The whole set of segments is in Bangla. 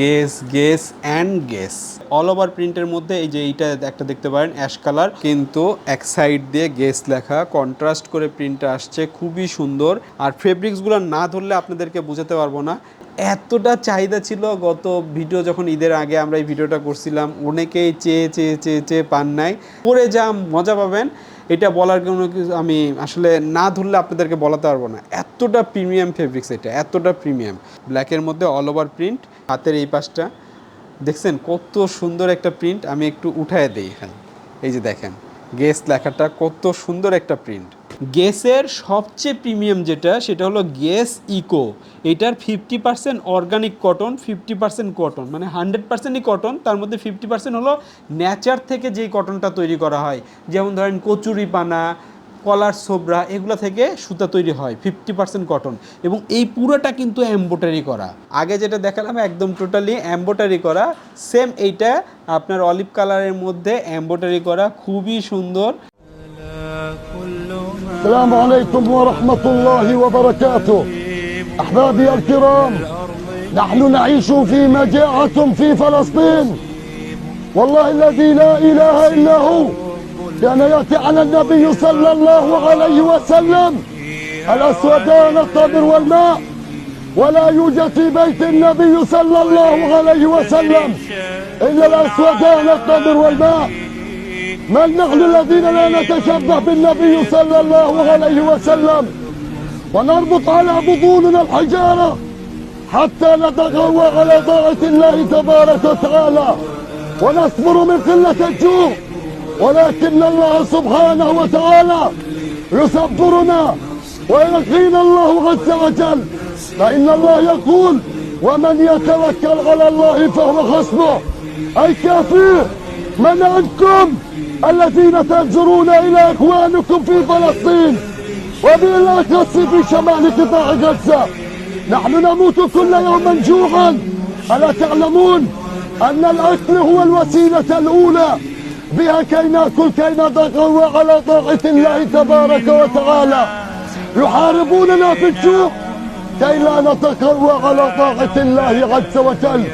Guess Guess and Guess. All over প্রিন্টের মধ্যে এই যে এইটা একটা দেখতে পারেন অ্যাশ কালার কিন্তু এক সাইড দিয়ে গেস লেখা কন্ট্রাস্ট করে প্রিন্টটা আসছে, খুবই সুন্দর। আর ফেব্রিক্সগুলো না ধরলে আপনাদেরকে বোঝাতে পারব না। এতটা চাহিদা ছিল গত ভিডিও যখন ঈদের আগে আমরা এই ভিডিওটা করছিলাম, অনেকেই চেয়ে চেয়ে চেয়ে চেয়ে পান নাই। পরে যা, মজা পাবেন। এটা বলার কোনো আমি আসলে না ধরলে আপনাদেরকে বলাতে পারব না। এতটা প্রিমিয়াম ফেব্রিক্স এটা, এতটা প্রিমিয়াম ব্ল্যাকের মধ্যে অল ওভার প্রিন্ট হাতের এই পাশটা। দেখছেন কত সুন্দর একটা প্রিন্ট আমি একটু উঠায় দিই এখানে। এই যে দেখেন গেস লেখাটা কত সুন্দর একটা প্রিন্ট গেসের সবচেয়ে প্রিমিয়াম যেটা, সেটা হলো গেস ইকো এটার fifty percent organic cotton fifty percent cotton মানে হান্ড্রেড পার্সেন্টই কটন তার মধ্যে ফিফটি পার্সেন্ট হলো ন্যাচার থেকে যেই কটনটা তৈরি করা হয়। যেমন ধরেন কচুরি পানা কলার সোবরা এগুলো থেকে সুতা তৈরি হয় ফিফটি পার্সেন্ট কটন এবং এই পুরোটা কিন্তু এম্বোটারি করা আগে যেটা দেখালাম একদম টোটালি এম্বোটারি করা সেম এইটা আপনার অলিভ কালারের মধ্যে এম্বোটারি করা খুবই সুন্দর السلام عليكم ورحمة الله وبركاته أحبابي الكرام نحن نعيش في مجاعة في فلسطين والله الذي لا إله إلا هو كان يأتي على النبي صلى الله عليه وسلم. الأسودان الطبر والماء. ولا يوجد في بيت النبي صلى الله عليه وسلم إلا الأسودان الطبر والماء. من نحن الذين لا نتشبه بالنبي صلى الله عليه وسلم. ونربط على بطوننا الحجارة حتى نتغوى على طاعة الله تبارك وتعالى. ونصبر من قلة الجوع. ولكن الله سبحانه وتعالى يصبرنا ويقينا الله عز وجل. فإن الله يقول ومن يتوكل على الله فهو حسبه. أي كافيه من أنتم الذين تنظرون إلى إخوانكم في فلسطين وبالأخص في شمال قطاع غزة. نحن نموت كل يوم جوعا. ألا تعلمون أن الأكل هو الوسيلة الأولى بها كي نأكل كي نتقوى على طاعة الله تبارك وتعالى. يحاربوننا في الجوع كي لا نتقوى على طاعة الله عز وجل.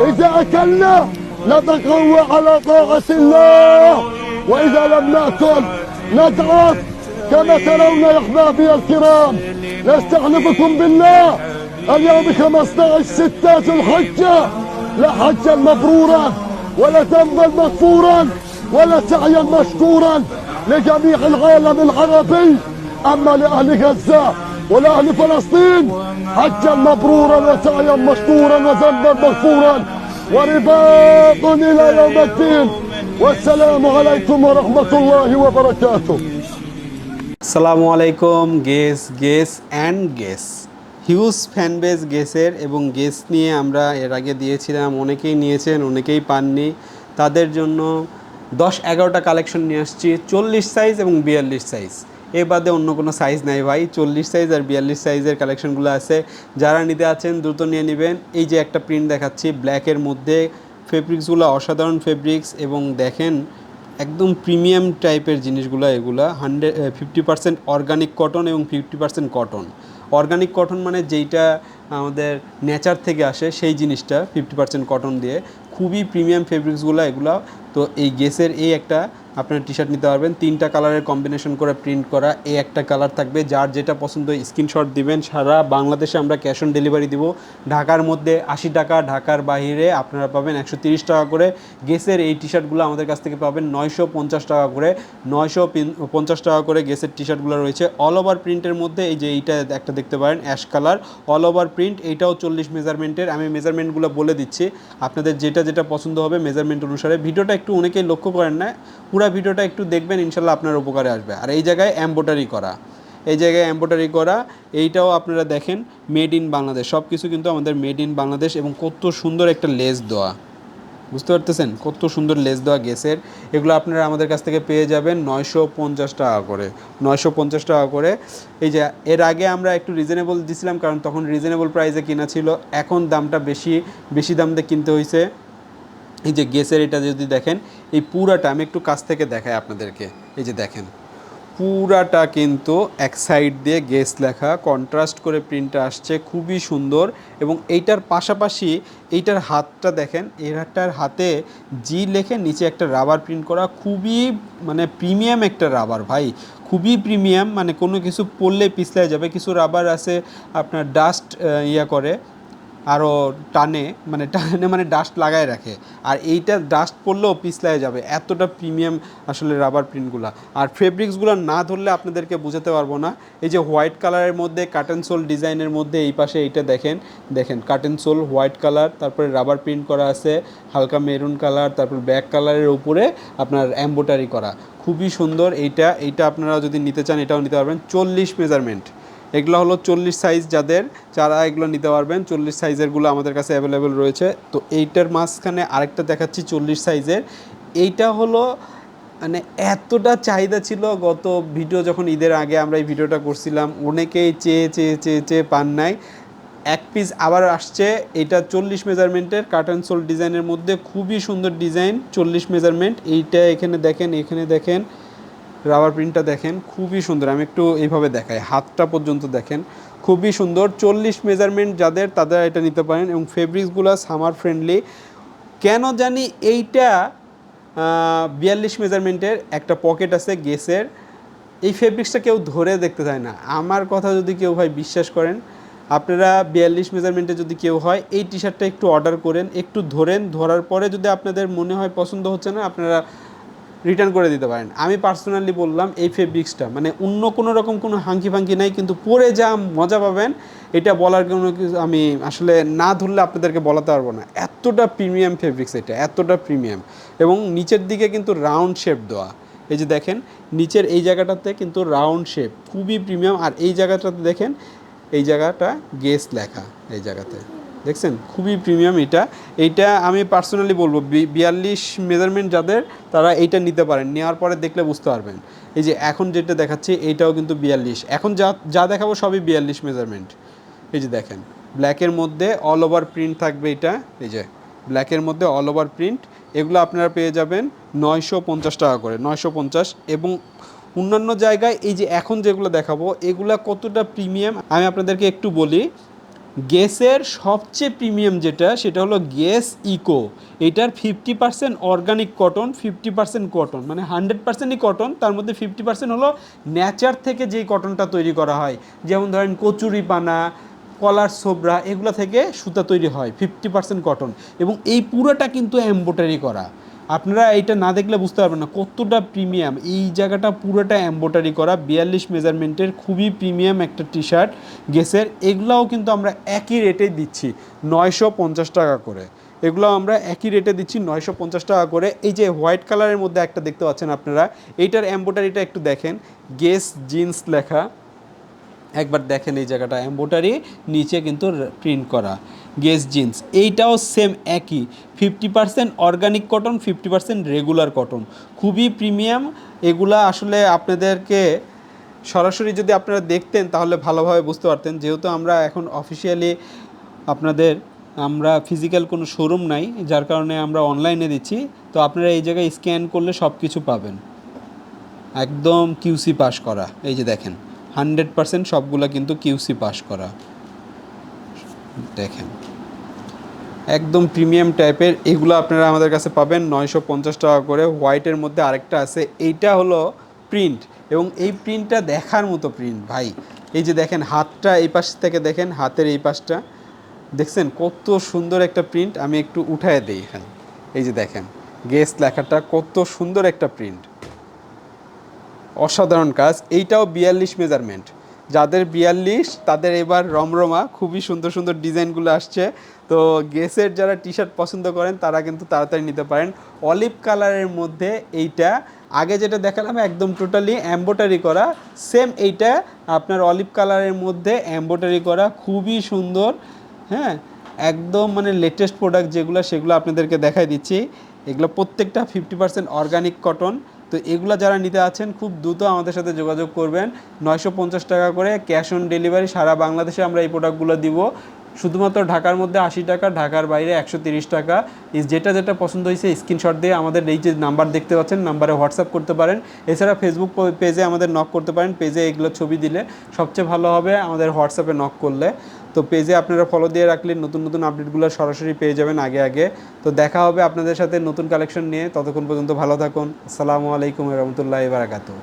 إذا أكلنا نتقوى على طاعة الله. وإذا لم نأكل نضعف كما ترون يا أحبابي الكرام. نستحلفكم بالله. اليوم 15 ستة الحجة. لا حجا مبرورا ولا ذنبا مغفورا. ولا سعيا مشكورا لجميع العالم العربي أما لأهل غزة ولأهل فلسطين حجا مبرورا وسعيا مشكورا وذنبا مغفورا ورباط إلى يوم الدين والسلام عليكم ورحمة الله وبركاته আসসালামু আলাইকুম Guess Guess and Guess huge fan base গেসের এবং গেস নিয়ে আমরা এর আগে দিয়েছিলাম অনেকেই নিয়েছেন অনেকেই পাননি তাদের জন্য দশ এগারোটা কালেকশন নিয়ে আসছি, চল্লিশ সাইজ এবং বিয়াল্লিশ সাইজ এ বাদে অন্য কোনো সাইজ নাই ভাই, চল্লিশ সাইজ আর বিয়াল্লিশ সাইজের কালেকশনগুলো আছে। যারা নিতে আছেন, দ্রুত নিয়ে নেবেন। এই যে একটা প্রিন্ট দেখাচ্ছি ব্ল্যাকের মধ্যে ফেব্রিক্সগুলো অসাধারণ ফেব্রিক্স এবং দেখেন, একদম প্রিমিয়াম টাইপের জিনিসগুলো এগুলা। Hundred fifty percent organic cotton এবং fifty percent cotton organic cotton মানে যেইটা আমাদের নেচার থেকে আসে, সেই জিনিসটা ফিফটি পার্সেন্ট কটন দিয়ে। খুবই প্রিমিয়াম ফেব্রিক্সগুলো এগুলো তো এই গেসের এই একটা আপনার টি শার্ট নিতে পারবেন। তিনটা কালারের কম্বিনেশন করে প্রিন্ট করা এই একটা কালার থাকবে। যার যেটা পছন্দ স্ক্রিনশট দিবেন। সারা বাংলাদেশে আমরা ক্যাশ অন ডেলিভারি দিব। ঢাকার মধ্যে আশি টাকা, ঢাকার বাইরে আপনারা পাবেন একশো টাকা করে। গেসের এই টি শার্টগুলো আমাদের কাছ থেকে পাবেন নয়শো পঞ্চাশ টাকা করে। নয়শো পঞ্চাশ টাকা করে গেসের টি শার্টগুলো রয়েছে অল ওভার প্রিন্টের মধ্যে এই যে এইটা একটা দেখতে পারেন ash colour all over print এইটাও চল্লিশ মেজারমেন্টের আমি মেজারমেন্টগুলো বলে দিচ্ছি। আপনাদের যেটা যেটা পছন্দ হবে মেজারমেন্ট অনুসারে। ভিডিওটা একটু অনেকেই লক্ষ্য করেন না, পুরো ভিডিওটা একটু দেখবেন, ইনশাল্লাহ আপনার উপকারে আসবে। আর এই জায়গায় এম্বোটারি করা। এই জায়গায় এম্বোটারি করা, এইটাও আপনারা দেখেন মেড ইন বাংলাদেশ সব কিছু কিন্তু আমাদের মেড ইন বাংলাদেশ এবং কত সুন্দর একটা লেস দেওয়া। বুঝতে পারতেছেন? কত সুন্দর লেস দেওয়া গেসের। এগুলো আপনারা আমাদের কাছ থেকে পেয়ে যাবেন নয়শো পঞ্চাশ টাকা করে। নয়শো পঞ্চাশ টাকা করে। এই যে, এর আগে আমরা একটু রিজনেবল দিছিলাম, কারণ তখন রিজনেবল প্রাইসে কিনা ছিল। এখন দামটা বেশি বেশি দাম দিয়ে কিনতে হয়েছে এই যে গেসের এটা যদি দেখেন, এই পুরাটা আমি একটু কাছ থেকে দেখাই আপনাদেরকে। এই যে দেখেন, পুরাটা কিন্তু এক সাইড দিয়ে গেস লেখা কন্ট্রাস্ট করে প্রিন্টটা আসছে, খুবই সুন্দর। এবং এইটার পাশাপাশি এইটার হাতটা দেখেন এটার হাতে জি লেখে নিচে একটা রাবার প্রিন্ট করা, খুবই মানে প্রিমিয়াম একটা রাবার ভাই। খুবই প্রিমিয়াম মানে কোনো কিছু পড়লে পিছলে যাবে। কিছু রাবার আছে, আপনার ডাস্ট ইয়া করে আরও টানে মানে টানে মানে ডাস্ট লাগায় রাখে। আর এইটা ডাস্ট পড়লেও পিছলায় যাবে, এতটা প্রিমিয়াম আসলে রাবার প্রিন্টগুলো আর ফেব্রিক্সগুলো না ধরলে আপনাদেরকে বোঝাতে পারব না। এই যে হোয়াইট কালারের মধ্যে কাটেন সোল ডিজাইনের মধ্যে এই পাশে এইটা দেখেন দেখেন কাটেন সোল হোয়াইট কালার তারপরে রাবার প্রিন্ট করা আছে, হালকা মেরুন কালার তারপর ব্যাক কালারের উপরে আপনার এম্বোটারি করা। খুবই সুন্দর এইটা এইটা আপনারা যদি নিতে চান, এটাও নিতে পারবেন। চল্লিশ মেজারমেন্ট এগুলো হলো চল্লিশ সাইজ যাদের, যারা এগুলো নিতে পারবেন, চল্লিশ সাইজেরগুলো আমাদের কাছে অ্যাভেলেবেল রয়েছে। তো এইটার মাঝখানে আরেকটা দেখাচ্ছি চল্লিশ সাইজের এইটা হলো মানে এতটা চাহিদা ছিল গত ভিডিও যখন ঈদের আগে আমরা এই ভিডিওটা করছিলাম, অনেকেই চেয়ে চেয়ে চেয়ে চেয়ে পান নাই। এক পিস আবার আসছে, এটা চল্লিশ মেজারমেন্টের কার্টন সোল ডিজাইনের মধ্যে খুবই সুন্দর ডিজাইন চল্লিশ মেজারমেন্ট এইটা এখানে দেখেন এখানে দেখেন। রাবার প্রিন্টটা দেখেন, খুবই সুন্দর। আমি একটু এইভাবে দেখাই। হাতটা পর্যন্ত দেখেন, খুবই সুন্দর। চল্লিশ মেজারমেন্ট যাদের, তাদের এটা নিতে পারেন এবং ফেব্রিক্সগুলো সামার ফ্রেন্ডলি কেন জানি এইটা বিয়াল্লিশ মেজারমেন্টের একটা পকেট আছে গেসের। এই ফেব্রিক্সটা কেউ ধরে দেখতে চায় না। আমার কথা যদি কেউ ভাই বিশ্বাস করেন, আপনারা বিয়াল্লিশ মেজারমেন্টে যদি কেউ হয়, এই টি শার্টটা একটু অর্ডার করেন, একটু ধরেন। ধরার পরে যদি আপনাদের মনে হয় পছন্দ হচ্ছে না, আপনারা রিটার্ন করে দিতে পারেন। আমি পার্সোনালি বললাম, এই ফেব্রিক্সটা মানে অন্য কোনো রকম কোনো হাঙ্কি ফাঙ্কি নাই, কিন্তু পরে যা মজা পাবেন, এটা বলার কোনো আমি আসলে না ধরলে আপনাদেরকে বলাতে পারব না। এতটা প্রিমিয়াম ফেব্রিক্স এটা, এতটা প্রিমিয়াম এবং নিচের দিকে কিন্তু রাউন্ড শেপ দেওয়া। এই যে দেখেন, নিচের এই জায়গাটাতে কিন্তু রাউন্ড শেপ খুবই প্রিমিয়াম আর এই জায়গাটাতে দেখেন, এই জায়গাটা গেস লেখা, এই জায়গাতে। দেখছেন? খুবই প্রিমিয়াম এটা। এইটা আমি পার্সোনালি বলব বিয়াল্লিশ মেজারমেন্ট যাদের, তারা এইটা নিতে পারেন। নেওয়ার পরে দেখলে বুঝতে পারবেন। এই যে এখন যেটা দেখাচ্ছি, এইটাও কিন্তু বিয়াল্লিশ। এখন যা যা দেখাবো সবই বিয়াল্লিশ মেজারমেন্ট এই যে দেখেন ব্ল্যাকের মধ্যে অল ওভার প্রিন্ট থাকবে এটা। এই যে ব্ল্যাকের মধ্যে অল ওভার প্রিন্ট এগুলো আপনারা পেয়ে যাবেন নয়শো পঞ্চাশ টাকা করে, নয়শো পঞ্চাশ। এবং অন্যান্য জায়গায় এই যে এখন যেগুলো দেখাবো, এগুলা কতটা প্রিমিয়াম আমি আপনাদেরকে একটু বলি গ্যাসের সবচেয়ে প্রিমিয়াম যেটা, সেটা হলো গ্যাস ইকো। এটার fifty percent organic cotton fifty percent cotton মানে হান্ড্রেড পার্সেন্টই কটন তার মধ্যে ফিফটি পার্সেন্ট হলো ন্যাচার থেকে যেই কটনটা তৈরি করা হয়। যেমন ধরেন কচুরি পানা, কলার সোবরা এগুলো থেকে সুতা তৈরি হয় ফিফটি পার্সেন্ট কটন এবং এই পুরোটা কিন্তু এম্বোটারি করা। আপনারা এইটা না দেখলে বুঝতে পারবেন না, কতটা প্রিমিয়াম এই জায়গাটা পুরোটা এম্বোটারি করা, বিয়াল্লিশ মেজারমেন্টের খুবই প্রিমিয়াম একটা টি শার্ট গেসের। এগুলাও কিন্তু আমরা একই রেটে দিচ্ছি, নয়শো পঞ্চাশ টাকা করে। এগুলো আমরা একই রেটে দিচ্ছি, নয়শো পঞ্চাশ টাকা করে। এই যে হোয়াইট কালারের মধ্যে একটা দেখতে পাচ্ছেন আপনারা, এইটার এম্বোটারিটা একটু দেখেন। গেস, জিন্স লেখা। একবার দেখেন এই জায়গাটা এম্বোটারি নিচে কিন্তু প্রিন্ট করা। গেস জিন্স এইটাও সেম একই। Fifty percent organic cotton fifty percent regular cotton খুবই প্রিমিয়াম এগুলা আসলে আপনাদেরকে সরাসরি যদি আপনারা দেখতেন, তাহলে ভালোভাবে বুঝতে পারতেন। যেহেতু আমরা এখন অফিসিয়ালি আপনাদের, আমরা ফিজিক্যাল কোনো শোরুম নাই, যার কারণে আমরা অনলাইনে দিচ্ছি। তো আপনারা এই জায়গায় স্ক্যান করলে সব কিছু পাবেন। একদম কিউসি পাস করা। এই যে দেখেন। হান্ড্রেড পার্সেন্ট সবগুলো কিন্তু কিউসি পাস করা। দেখেন। একদম প্রিমিয়াম টাইপের, এগুলো আপনারা আমাদের কাছে পাবেন নয়শো পঞ্চাশ টাকা করে। হোয়াইটের মধ্যে আরেকটা আছে, এইটা হলো প্রিন্ট। এবং এই প্রিন্টটা দেখার মতো প্রিন্ট, ভাই। এই যে দেখেন, হাতটা এই পাশ থেকে দেখেন, হাতের এই পাশটা। দেখছেন, কত সুন্দর একটা প্রিন্ট। আমি একটু উঠায় দিই এখানে। এই যে দেখেন, গেস লেখাটা কত সুন্দর একটা প্রিন্ট। অসাধারণ কাজ। এইটাও বিয়াল্লিশ মেজারমেন্ট যাদের বিয়াল্লিশ, তাদের এবার রমরমা খুবই সুন্দর সুন্দর ডিজাইনগুলো আসছে। তো গেসের যারা টি শার্ট পছন্দ করেন, তারা কিন্তু তাড়াতাড়ি নিতে পারেন। অলিভ কালারের মধ্যে এইটা। আগে যেটা দেখালাম, একদম টোটালি এম্বোটারি করা। সেম এইটা, আপনার অলিভ কালারের মধ্যে এম্বোটারি করা। খুবই সুন্দর হ্যাঁ? একদম মানে লেটেস্ট প্রোডাক্ট যেগুলো, সেগুলো আপনাদেরকে দেখাই দিচ্ছি। এগুলো প্রত্যেকটা ফিফটি পার্সেন্ট অর্গানিক কটন তো এগুলো যারা নিতে আছেন, খুব দ্রুত আমাদের সাথে যোগাযোগ করবেন। নয়শো পঞ্চাশ টাকা করে ক্যাশ অন ডেলিভারি সারা বাংলাদেশে আমরা এই প্রোডাক্টগুলো দিব। শুধুমাত্র ঢাকার মধ্যে আশি টাকা, ঢাকার বাইরে একশো তিরিশ টাকা। যেটা যেটা পছন্দ হয়েছে স্ক্রিনশট দিয়ে আমাদের এই যে নাম্বার দেখতে পাচ্ছেন, নাম্বারে হোয়াটসঅ্যাপ করতে পারেন। এছাড়া ফেসবুক পেজে আমাদের নক করতে পারেন। পেজে এগুলো ছবি দিলে সবচেয়ে ভালো হবে আমাদের হোয়াটসঅ্যাপে নক করলে। তো পেজে আপনারা ফলো দিয়ে রাখলে নতুন নতুন আপডেটগুলো সরাসরি পেয়ে যাবেন আগে আগে। তো দেখা হবে আপনাদের সাথে নতুন কালেকশন নিয়ে। ততক্ষণ পর্যন্ত ভালো থাকুন। আসসালামু আলাইকুম রহমতুল্লাহ বারাকাতু